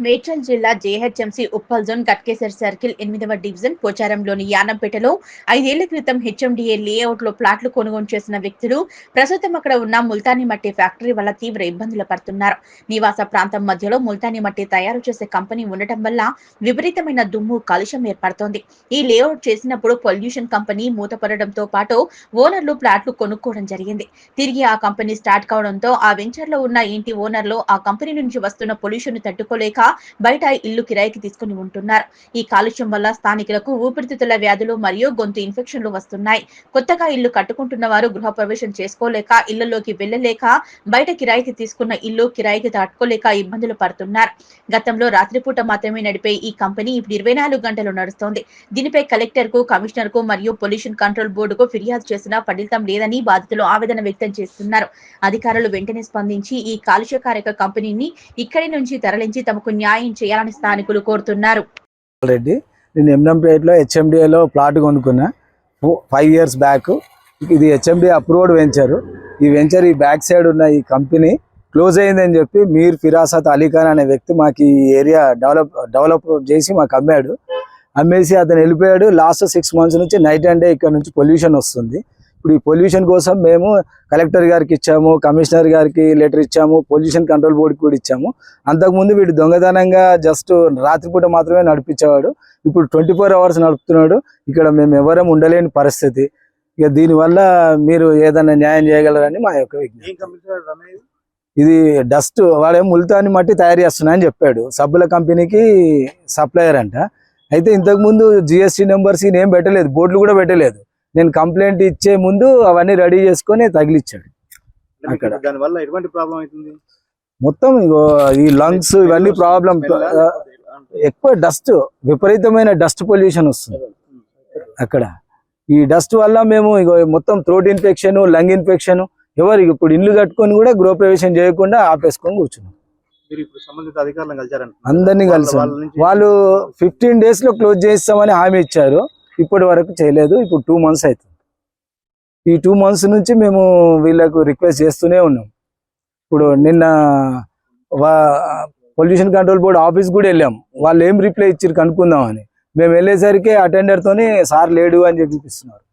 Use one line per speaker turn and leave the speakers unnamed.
మేడ్చల్ జిల్లా GHMC Uppal zone Ghatkesar circle ఎనిమిదవ division పోచారంలోని యానంపేటలో ఐదేళ్ళ క్రితం హెచ్ఎండిఏ లేఅవుట్లో ప్లాట్లు కొనుగోలు చేసిన వ్యక్తులు ప్రస్తుతం అక్కడ ఉన్న ముల్తానీ మట్టి ఫ్యాక్టరీ వల్ల తీవ్ర ఇబ్బందులు పడుతున్నారు. నివాస ప్రాంతం మధ్యలో ముల్తానీ మట్టి తయారు చేసే కంపెనీ ఉండటం వల్ల విపరీతమైన దుమ్ము కాలుష్యం ఏర్పడుతోంది. ఈ లేఅవుట్ చేసినప్పుడు పొల్యూషన్ కంపెనీ మూతపడడంతో పాటు ఓనర్లు ప్లాట్లు కొనుక్కోవడం జరిగింది. తిరిగి ఆ కంపెనీ స్టార్ట్ కావడంతో ఆ వెంచర్లో ఉన్న ఇంటి ఓనర్లు ఆ కంపెనీ నుంచి వస్తున్న పొల్యూషన్ తట్టుకోలేక బయట ఇల్లు కిరాయికి తీసుకుని ఉంటున్నారు. ఈ కాలుష్యం వల్ల స్థానికులకు ఊపిరితిత్తుల వ్యాధులు మరియు గొంతు ఇన్ఫెక్షన్లు వస్తున్నాయి. కొత్తగా ఇల్లు కట్టుకుంటున్న వారు గృహప్రవేశం చేసుకోలేక ఇళ్ళలోకి వెళ్ళలేక బయట కిరాయికి తీసుకున్న ఇల్లు కిరాయికి దాటుకోలేక ఇబ్బందులు పడుతున్నారు. గతంలో రాత్రిపూట మాత్రమే నడిపే ఈ కంపెనీ ఇప్పుడు ఇరవై నాలుగు గంటలు నడుస్తోంది. దీనిపై కలెక్టర్కు కమిషనర్కు మరియు పొల్యూషన్ కంట్రోల్ బోర్డుకు ఫిర్యాదు చేసినా ఫలితం లేదని బాధితులు ఆవేదన వ్యక్తం చేస్తున్నారు. అధికారులు వెంటనే స్పందించి ఈ కాలుష్యకారక కంపెనీని ఇక్కడి నుంచి తరలించి తమకు న్యాయం చేయాలని స్థానికులు కోరుతున్నారు.
రెడ్డి నేను ఎంఎంపేటలో హెచ్ఎండిఏలో ప్లాట్ కొనుక్కున్నా. ఫైవ్ ఇయర్స్ బ్యాక్ ఇది హెచ్ఎండి అప్రూవ్డ్ వెంచర్ ఈ వెంచర్ ఈ బ్యాక్ సైడ్ ఉన్న ఈ కంపెనీ క్లోజ్ అయిందని చెప్పి మీర్ ఫిరాసత్ అలీఖాన్ అనే వ్యక్తి మాకు ఈ ఏరియా డెవలప్ డెవలప్ చేసి మాకు అమ్మాడు. అమ్మేసి అతను వెళ్ళిపోయాడు. లాస్ట్ సిక్స్ మంత్స్ నుంచి నైట్ అండ్ డే ఇక్కడ నుంచి పొల్యూషన్ వస్తుంది. ఇప్పుడు ఈ పొల్యూషన్ కోసం మేము కలెక్టర్ గారికి ఇచ్చాము కమిషనర్ గారికి లెటర్ ఇచ్చాము పొల్యూషన్ కంట్రోల్ బోర్డుకి కూడా ఇచ్చాము. అంతకుముందు వీడు దొంగతనంగా జస్ట్ రాత్రిపూట మాత్రమే నడిపించేవాడు. ఇప్పుడు ట్వంటీ ఫోర్ అవర్స్ నడుపుతున్నాడు. ఇక్కడ మేము ఎవరం ఉండలేని పరిస్థితి. ఇక దీనివల్ల మీరు ఏదైనా న్యాయం చేయగలరని మా యొక్క విజ్ఞప్తి. ఇది డస్ట్ వాడేమో ముల్తాని మట్టి తయారు చేస్తున్నా అని చెప్పాడు. సబ్బుల కంపెనీకి సప్లయర్ అంట. అయితే ఇంతకు ముందు జిఎస్టీ నెంబర్స్ ఏం పెట్టలేదు. బోర్డులు కూడా పెట్టలేదు. నేను కంప్లైంట్ ఇచ్చే ముందు అవన్నీ రెడీ చేసుకొని తగిలిచ్చాడు అక్కడ.
దాని వల్ల ఎటువంటి ప్రాబ్లం అవుతుంది?
మొత్తం ఇగో ఈ లంగ్స్ ఇవన్నీ ప్రాబ్లం ఎక్కువ డస్ట్ విపరీతమైన డస్ట్ పొల్యూషన్ వస్తుంది అక్కడ. ఈ డస్ట్ వల్ల మేము ఇగో మొత్తం థ్రోట్ ఇన్ఫెక్షన్ లంగ్ ఇన్ఫెక్షన్ ఎవరు ఇప్పుడు ఇల్లు కట్టుకొని కూడా గృహప్రవేశం చేయకుండా ఆపేసుకొని కూర్చున్నాం. అందరినీ కలిసి.
వాళ్ళు
ఫిఫ్టీన్ డేస్లో క్లోజ్ చేస్తామని హామీ ఇచ్చారు. ఇప్పటి వరకు చేయలేదు ఇప్పుడు టూ మంత్స్ అవుతుంది. ఈ టూ మంత్స్ నుంచి మేము వీళ్ళకు రిక్వెస్ట్ చేస్తూనే ఉన్నాం. ఇప్పుడు నిన్న పొల్యూషన్ కంట్రోల్ బోర్డు ఆఫీస్ కూడా వెళ్ళాం. వాళ్ళు ఏం రిప్లై ఇచ్చారు కనుక్కుందామని మేము వెళ్ళేసరికి అటెండర్ తోని సార్ లేడు అని చెప్పి చూపిస్తున్నారు